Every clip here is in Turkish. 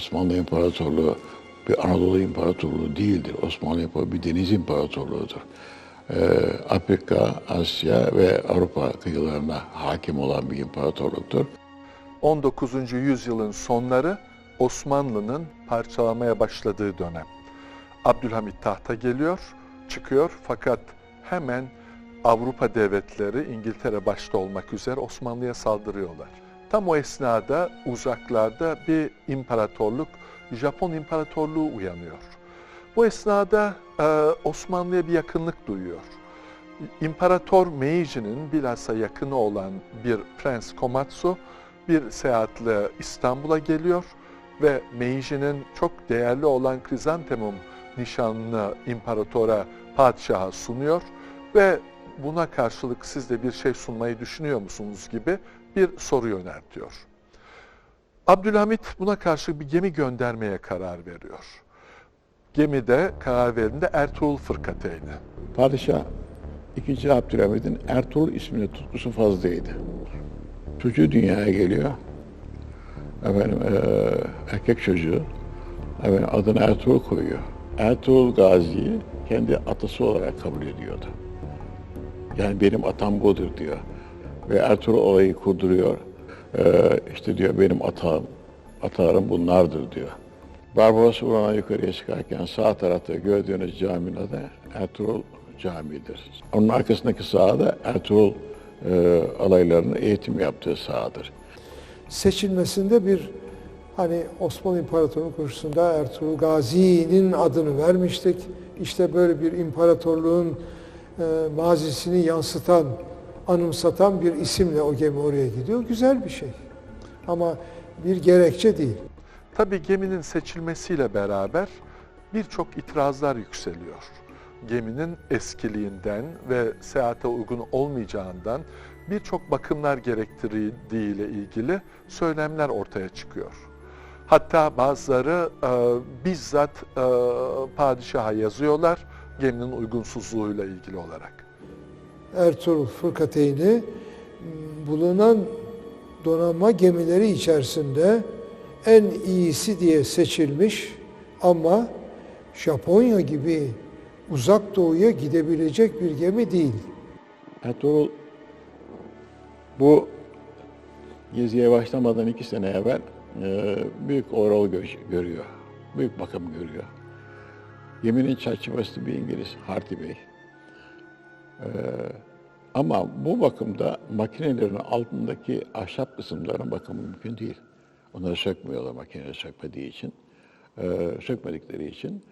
Osmanlı İmparatorluğu bir Anadolu İmparatorluğu değildir. Osmanlı İmparatorluğu bir deniz imparatorluğudur. Ee, Afrika, Asya ve Avrupa kıyılarına hakim olan bir imparatorluktur. 19. yüzyılın sonları Osmanlı'nın parçalamaya başladığı dönem. Abdülhamit tahta geliyor, çıkıyor fakat hemen Avrupa devletleri İngiltere başta olmak üzere Osmanlı'ya saldırıyorlar. Tam o esnada uzaklarda bir imparatorluk, Japon İmparatorluğu uyanıyor. Bu esnada e, Osmanlı'ya bir yakınlık duyuyor. İmparator Meiji'nin bilhassa yakını olan bir Prens Komatsu bir seyahatle İstanbul'a geliyor ve Meiji'nin çok değerli olan krizantemum nişanını imparatora, padişaha sunuyor ve buna karşılık siz de bir şey sunmayı düşünüyor musunuz gibi bir soru yöneltiyor. Abdülhamit buna karşı bir gemi göndermeye karar veriyor. Gemide karar verdiğinde Ertuğrul Fırkateyni. Padişah 2. Abdülhamid'in Ertuğrul ismine tutkusu fazlaydı. Çocuğu dünyaya geliyor. Efendim, eee, erkek çocuğu. Efendim, adını Ertuğrul koyuyor. Ertuğrul Gazi'yi kendi atası olarak kabul ediyordu. Yani benim atam budur diyor. Ve Ertuğrul olayı kurduruyor. Eee işte diyor benim atağım, atalarım bunlardır diyor. Barbaros Urana yukarıya çıkarken sağ tarafta gördüğünüz caminin adı Ertuğrul Camii'dir. Onun arkasındaki sahada Ertuğrul e, alaylarının eğitim yaptığı sahadır. seçilmesinde bir hani Osmanlı İmparatorluğu kurucusunda Ertuğrul Gazi'nin adını vermiştik. İşte böyle bir imparatorluğun e, mazisini yansıtan, anımsatan bir isimle o gemi oraya gidiyor. Güzel bir şey. Ama bir gerekçe değil. Tabii geminin seçilmesiyle beraber birçok itirazlar yükseliyor. Geminin eskiliğinden ve seyahate uygun olmayacağından birçok bakımlar gerektirdiği ile ilgili söylemler ortaya çıkıyor. Hatta bazıları e, bizzat e, padişaha yazıyorlar geminin uygunsuzluğuyla ilgili olarak. Ertuğrul Fırkateyni bulunan donanma gemileri içerisinde en iyisi diye seçilmiş ama Japonya gibi uzak doğuya gidebilecek bir gemi değil. Ertuğrul bu geziye başlamadan iki sene evvel e, büyük oral gö- görüyor. Büyük bakım görüyor. Geminin çerçevesi bir İngiliz, Harty Bey. E, ama bu bakımda makinelerin altındaki ahşap kısımların bakımı mümkün değil. Onları sökmüyorlar makineleri sökmediği için. E, sökmedikleri için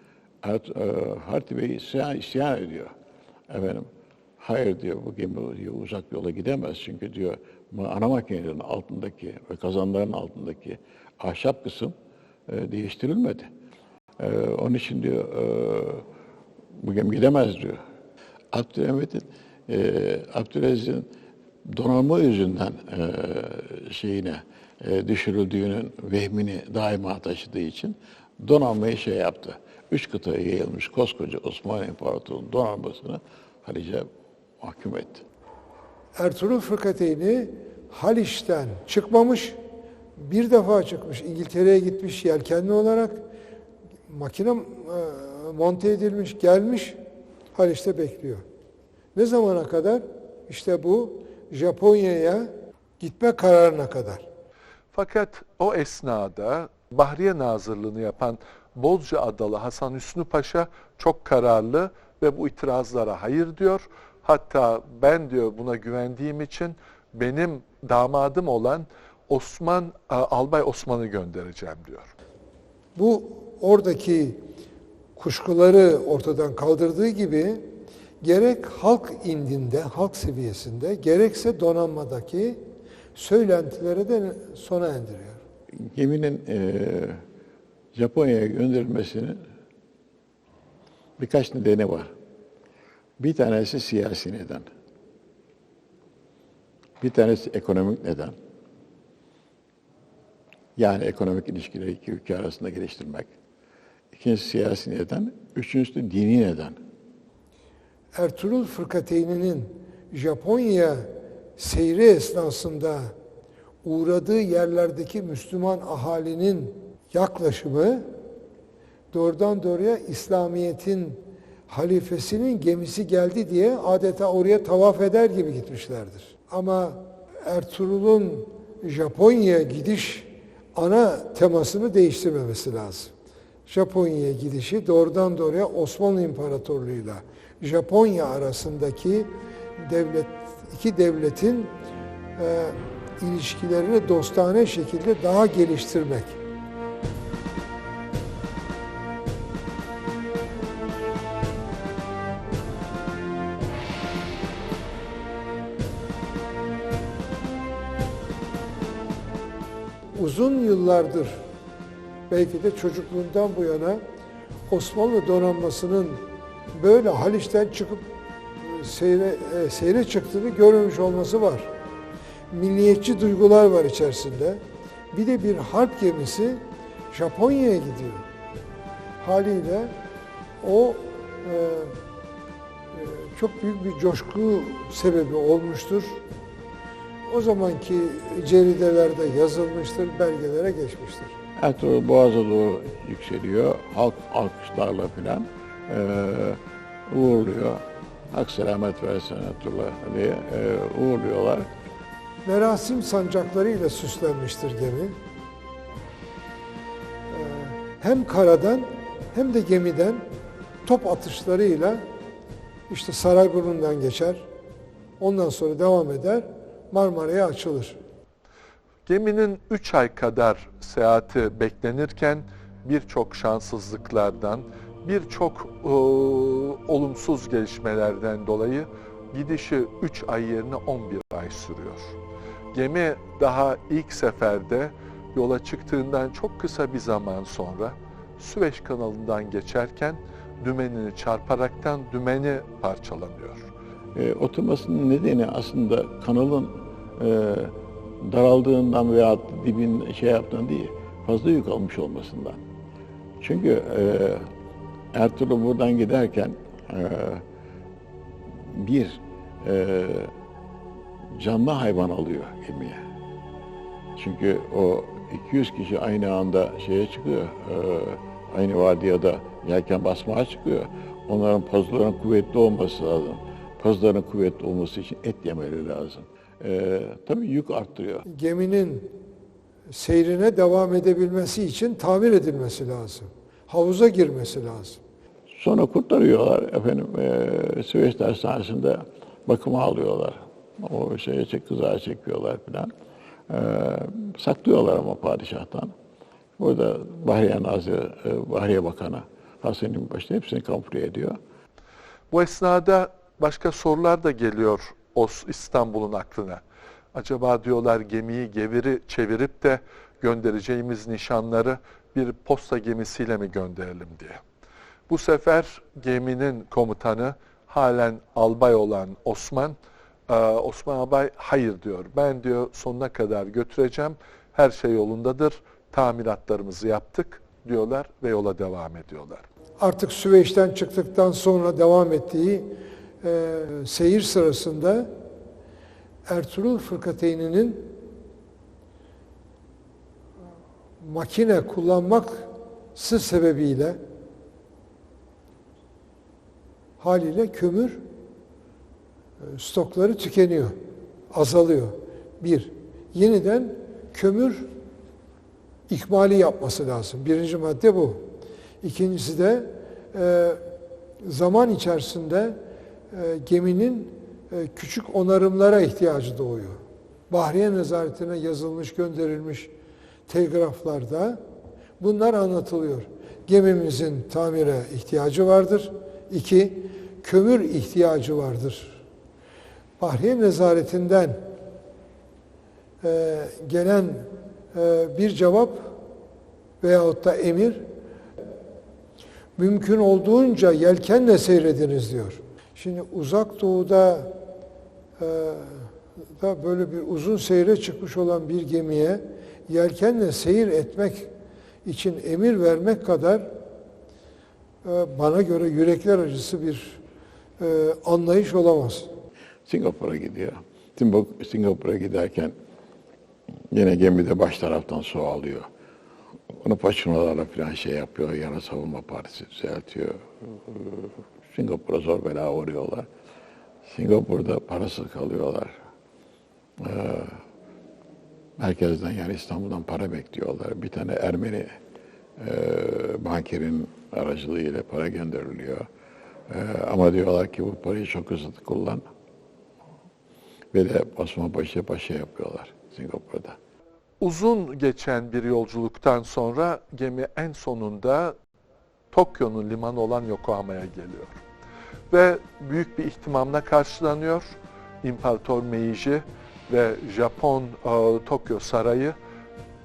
Ert, e, Harty Bey isyan, isyan ediyor. Efendim, hayır diyor bu gemi diyor, uzak yola gidemez çünkü diyor ana makinelerin altındaki ve kazanların altındaki ahşap kısım e, değiştirilmedi. E, onun için diyor e, bu gemi gidemez diyor. Abdülhamit'in, e, Abdülaziz'in donanma yüzünden e, şeyine e, düşürüldüğünün vehmini daima taşıdığı için donanmayı şey yaptı. Üç kıtaya yayılmış koskoca Osmanlı İmparatorluğu'nun donanmasını Halice mahkum etti. Ertuğrul Fırkateyni Haliç'ten çıkmamış, bir defa çıkmış, İngiltere'ye gitmiş yelkenli olarak, makine e, monte edilmiş, gelmiş, Haliç'te bekliyor. Ne zamana kadar? İşte bu Japonya'ya gitme kararına kadar. Fakat o esnada Bahriye Nazırlığını yapan Bozca Adalı Hasan Hüsnü Paşa çok kararlı ve bu itirazlara hayır diyor. Hatta ben diyor buna güvendiğim için benim damadım olan Osman e, Albay Osman'ı göndereceğim diyor. Bu oradaki kuşkuları ortadan kaldırdığı gibi gerek halk indinde, halk seviyesinde gerekse donanmadaki söylentilere de sona erdiriyor. Geminin e, Japonya'ya gönderilmesinin birkaç nedeni var. Bir tanesi siyasi neden. Bir tanesi ekonomik neden. Yani ekonomik ilişkileri iki ülke arasında geliştirmek. İkincisi siyasi neden. Üçüncüsü de dini neden. Ertuğrul Fırkateyni'nin Japonya seyri esnasında uğradığı yerlerdeki Müslüman ahalinin yaklaşımı doğrudan doğruya İslamiyet'in halifesinin gemisi geldi diye adeta oraya tavaf eder gibi gitmişlerdir. Ama Ertuğrul'un Japonya'ya gidiş ana temasını değiştirmemesi lazım. Japonya'ya gidişi doğrudan doğruya Osmanlı İmparatorluğu'yla Japonya arasındaki devlet iki devletin e, ilişkilerini dostane şekilde daha geliştirmek. Uzun yıllardır belki de çocukluğundan bu yana Osmanlı donanmasının böyle Haliç'ten çıkıp e, seyre, e, seyre çıktığını görmemiş olması var. Milliyetçi duygular var içerisinde. Bir de bir harp gemisi Japonya'ya gidiyor. Haliyle o e, e, çok büyük bir coşku sebebi olmuştur. O zamanki ceridelerde yazılmıştır, belgelere geçmiştir. Ertuğrul Boğaz'a doğru yükseliyor. Halk alkışlarla filan eee uğurluyor. Hak selamet versin Ertuğrul'a diye eee, uğurluyorlar. Merasim sancaklarıyla süslenmiştir gemi. Ee, Hem karadan hem de gemiden top atışlarıyla işte Sarayburnu'ndan geçer. Ondan sonra devam eder. Marmara'ya açılır. Geminin 3 ay kadar seyahati beklenirken birçok şanssızlıklardan, birçok e, olumsuz gelişmelerden dolayı gidişi 3 ay yerine 11 ay sürüyor. Gemi daha ilk seferde yola çıktığından çok kısa bir zaman sonra Süveyş kanalından geçerken dümenini çarparaktan dümeni parçalanıyor. E, oturmasının nedeni aslında kanalın e, daraldığından veya dibin şey yaptığından değil, fazla yük almış olmasından. Çünkü e, Ertuğrul buradan giderken e, bir e, canlı hayvan alıyor gemiye. Çünkü o 200 kişi aynı anda şeye çıkıyor, e, aynı vardiyada yelken basmaya çıkıyor. Onların pozlarının kuvvetli olması lazım. Pozların kuvvetli olması için et yemeleri lazım. E, tabii yük arttırıyor. Geminin seyrine devam edebilmesi için tamir edilmesi lazım. Havuza girmesi lazım. Sonra kurtarıyorlar efendim e, Süveyş Dershanesi'nde bakıma alıyorlar. O şeye çek, kızağa çekiyorlar filan. E, saklıyorlar ama padişahtan. Burada Bahriye Nazırı, e, Bahriye Bakanı Hasan'ın başta hepsini kamufle ediyor. Bu esnada başka sorular da geliyor Os İstanbul'un aklına. Acaba diyorlar gemiyi geviri çevirip de göndereceğimiz nişanları bir posta gemisiyle mi gönderelim diye. Bu sefer geminin komutanı halen albay olan Osman, Osman Albay hayır diyor. Ben diyor sonuna kadar götüreceğim. Her şey yolundadır. Tamiratlarımızı yaptık diyorlar ve yola devam ediyorlar. Artık Süveyş'ten çıktıktan sonra devam ettiği e, seyir sırasında Ertuğrul Fırkateyn'inin makine kullanması sebebiyle haliyle kömür e, stokları tükeniyor, azalıyor. Bir, yeniden kömür ikmali yapması lazım. Birinci madde bu. İkincisi de e, zaman içerisinde geminin e, küçük onarımlara ihtiyacı doğuyor. Bahriye nezaretine yazılmış, gönderilmiş telgraflarda bunlar anlatılıyor. Gemimizin tamire ihtiyacı vardır. İki, kömür ihtiyacı vardır. Bahriye nezaretinden e, gelen e, bir cevap veyahut da emir mümkün olduğunca yelkenle seyrediniz diyor. Şimdi uzak doğuda e, da böyle bir uzun seyre çıkmış olan bir gemiye yelkenle seyir etmek için emir vermek kadar e, bana göre yürekler acısı bir e, anlayış olamaz. Singapur'a gidiyor. Singapur- Singapur'a giderken yine gemide baş taraftan su alıyor. Onu paçinolarla falan şey yapıyor, yana savunma partisi düzeltiyor. Singapur'a zor bela uğruyorlar. Singapur'da parasız kalıyorlar. Ee, merkezden yani İstanbul'dan para bekliyorlar. Bir tane Ermeni e, bankerin aracılığıyla para gönderiliyor. Ee, ama diyorlar ki bu parayı çok hızlı kullan. Ve de Osman Paşa Paşa yapıyorlar Singapur'da. Uzun geçen bir yolculuktan sonra gemi en sonunda Tokyo'nun limanı olan Yokohama'ya geliyor. Ve büyük bir ihtimamla karşılanıyor. İmparator Meiji ve Japon e, Tokyo Sarayı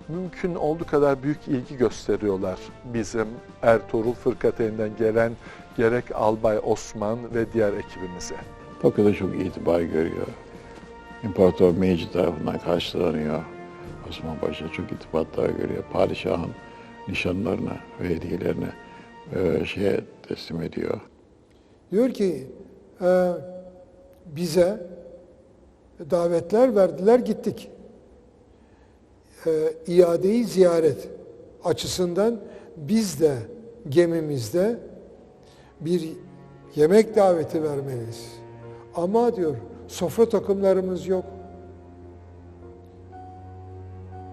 mümkün olduğu kadar büyük ilgi gösteriyorlar bizim Ertuğrul Fırkateyn'den gelen gerek Albay Osman ve diğer ekibimize. Tokyo'da çok itibar görüyor. İmparator Meiji tarafından karşılanıyor. Osman Paşa çok itibatlar görüyor. Padişahın nişanlarına ve hediyelerini e, şeye teslim ediyor. Diyor ki e, bize davetler verdiler gittik. E, iadeyi ziyaret açısından biz de gemimizde bir yemek daveti vermeliyiz. Ama diyor sofra takımlarımız yok.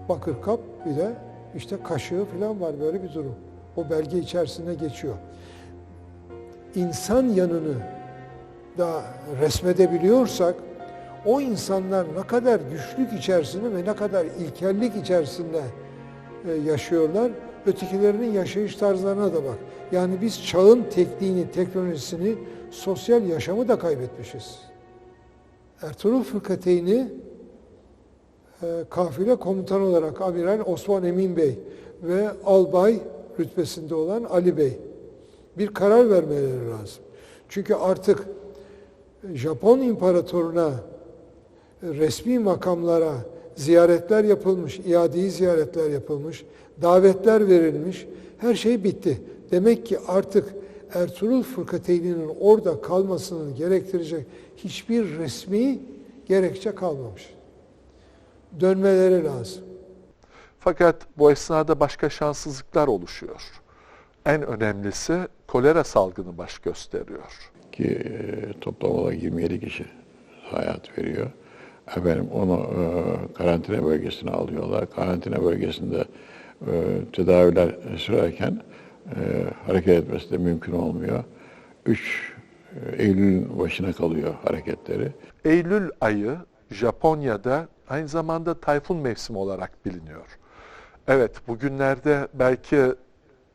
Bakır kap bir de işte kaşığı falan var böyle bir durum. O belge içerisinde geçiyor insan yanını da resmedebiliyorsak o insanlar ne kadar güçlük içerisinde ve ne kadar ilkellik içerisinde e, yaşıyorlar. Ötekilerinin yaşayış tarzlarına da bak. Yani biz çağın tekniğini, teknolojisini, sosyal yaşamı da kaybetmişiz. Ertuğrul Fırkateyn'i e, kafile komutan olarak Amiral Osman Emin Bey ve albay rütbesinde olan Ali Bey bir karar vermeleri lazım. Çünkü artık Japon imparatoruna resmi makamlara ziyaretler yapılmış, iadeyi ziyaretler yapılmış, davetler verilmiş, her şey bitti. Demek ki artık Ertuğrul Fırkateyni'nin orada kalmasını gerektirecek hiçbir resmi gerekçe kalmamış. Dönmeleri lazım. Fakat bu esnada başka şanssızlıklar oluşuyor. En önemlisi kolera salgını baş gösteriyor. Ki e, toplam olarak 27 kişi hayat veriyor. Efendim onu e, karantina bölgesine alıyorlar. Karantina bölgesinde e, tedaviler sürerken e, hareket etmesi de mümkün olmuyor. 3 Eylül'ün başına kalıyor hareketleri. Eylül ayı Japonya'da aynı zamanda tayfun mevsimi olarak biliniyor. Evet bugünlerde belki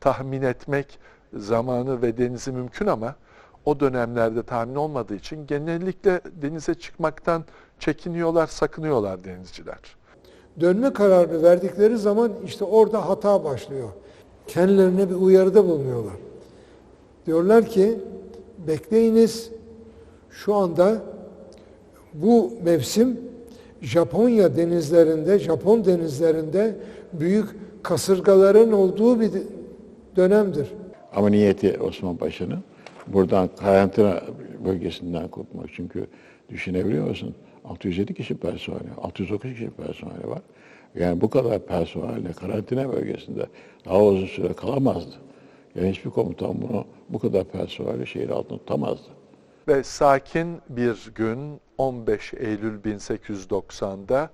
tahmin etmek zamanı ve denizi mümkün ama o dönemlerde tahmin olmadığı için genellikle denize çıkmaktan çekiniyorlar, sakınıyorlar denizciler. Dönme kararını verdikleri zaman işte orada hata başlıyor. Kendilerine bir uyarıda bulunuyorlar. Diyorlar ki bekleyiniz şu anda bu mevsim Japonya denizlerinde, Japon denizlerinde büyük kasırgaların olduğu bir dönemdir. Ama niyeti Osman Paşa'nın buradan karantina bölgesinden kopmak. Çünkü düşünebiliyor musun? 607 kişi personeli, 609 kişi personeli var. Yani bu kadar personelle karantina bölgesinde daha uzun süre kalamazdı. Yani hiçbir komutan bunu bu kadar personelle şehir altında tutamazdı. Ve sakin bir gün 15 Eylül 1890'da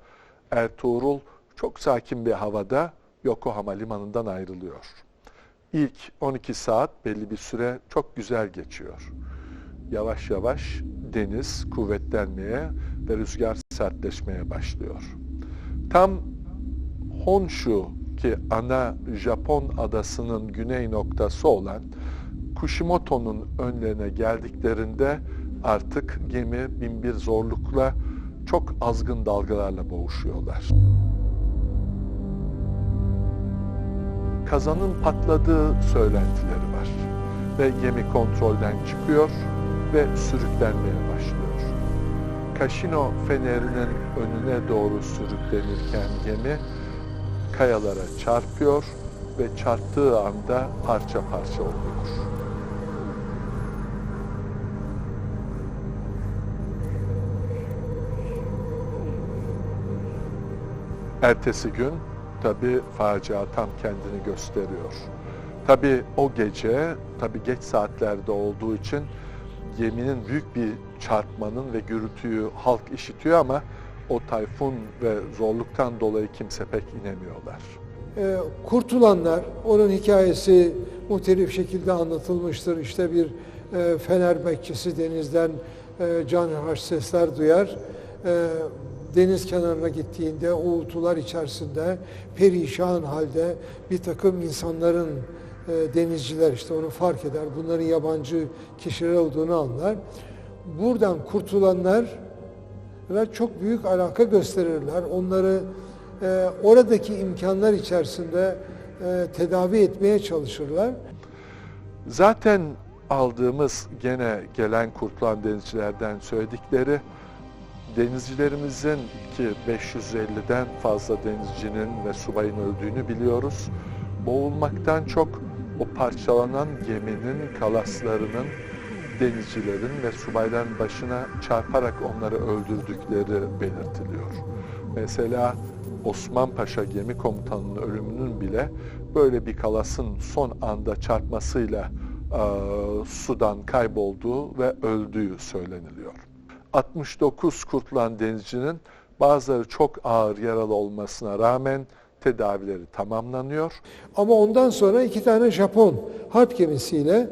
Ertuğrul çok sakin bir havada Yokohama limanından ayrılıyor. İlk 12 saat belli bir süre çok güzel geçiyor. Yavaş yavaş deniz kuvvetlenmeye ve rüzgar sertleşmeye başlıyor. Tam Honshu ki ana Japon adasının güney noktası olan Kushimoto'nun önlerine geldiklerinde artık gemi binbir zorlukla çok azgın dalgalarla boğuşuyorlar. Kazanın patladığı söylentileri var ve gemi kontrolden çıkıyor ve sürüklenmeye başlıyor. Kaşino fenerinin önüne doğru sürüklenirken gemi kayalara çarpıyor ve çarptığı anda parça parça oluyor. Ertesi gün tabi facia tam kendini gösteriyor. Tabi o gece, tabi geç saatlerde olduğu için geminin büyük bir çarpmanın ve gürültüyü halk işitiyor ama o tayfun ve zorluktan dolayı kimse pek inemiyorlar. Ee, kurtulanlar, onun hikayesi muhtelif şekilde anlatılmıştır. İşte bir e, fener bekçisi denizden e, canhıraş sesler duyar. E, deniz kenarına gittiğinde uğultular içerisinde perişan halde bir takım insanların e, denizciler işte onu fark eder. Bunların yabancı kişiler olduğunu anlar. Buradan kurtulanlar çok büyük alaka gösterirler. Onları e, oradaki imkanlar içerisinde e, tedavi etmeye çalışırlar. Zaten aldığımız gene gelen kurtulan denizcilerden söyledikleri denizcilerimizin ki 550'den fazla denizcinin ve subayın öldüğünü biliyoruz. Boğulmaktan çok o parçalanan geminin kalaslarının denizcilerin ve subayların başına çarparak onları öldürdükleri belirtiliyor. Mesela Osman Paşa gemi komutanının ölümünün bile böyle bir kalasın son anda çarpmasıyla e, sudan kaybolduğu ve öldüğü söyleniliyor. 69 kurtulan denizcinin bazıları çok ağır yaralı olmasına rağmen tedavileri tamamlanıyor. Ama ondan sonra iki tane Japon harp gemisiyle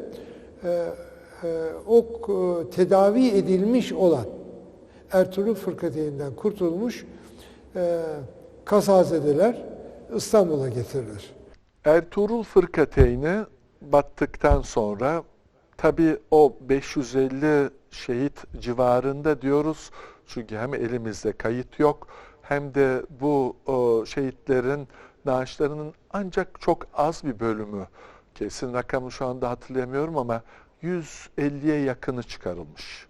e, e, o e, tedavi edilmiş olan Ertuğrul Fırkateyn'den kurtulmuş e, kazazedeler İstanbul'a getirilir. Ertuğrul Fırkateyni battıktan sonra tabi o 550 şehit civarında diyoruz. Çünkü hem elimizde kayıt yok hem de bu o, şehitlerin naaşlarının ancak çok az bir bölümü kesin rakamı şu anda hatırlayamıyorum ama 150'ye yakını çıkarılmış.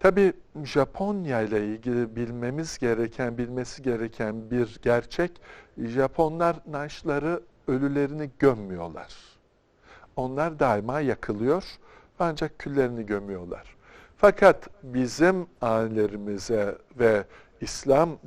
Tabi Japonya ile ilgili bilmemiz gereken, bilmesi gereken bir gerçek, Japonlar naaşları ölülerini gömmüyorlar. Onlar daima yakılıyor ancak küllerini gömüyorlar. Fakat bizim ailelerimize ve İslam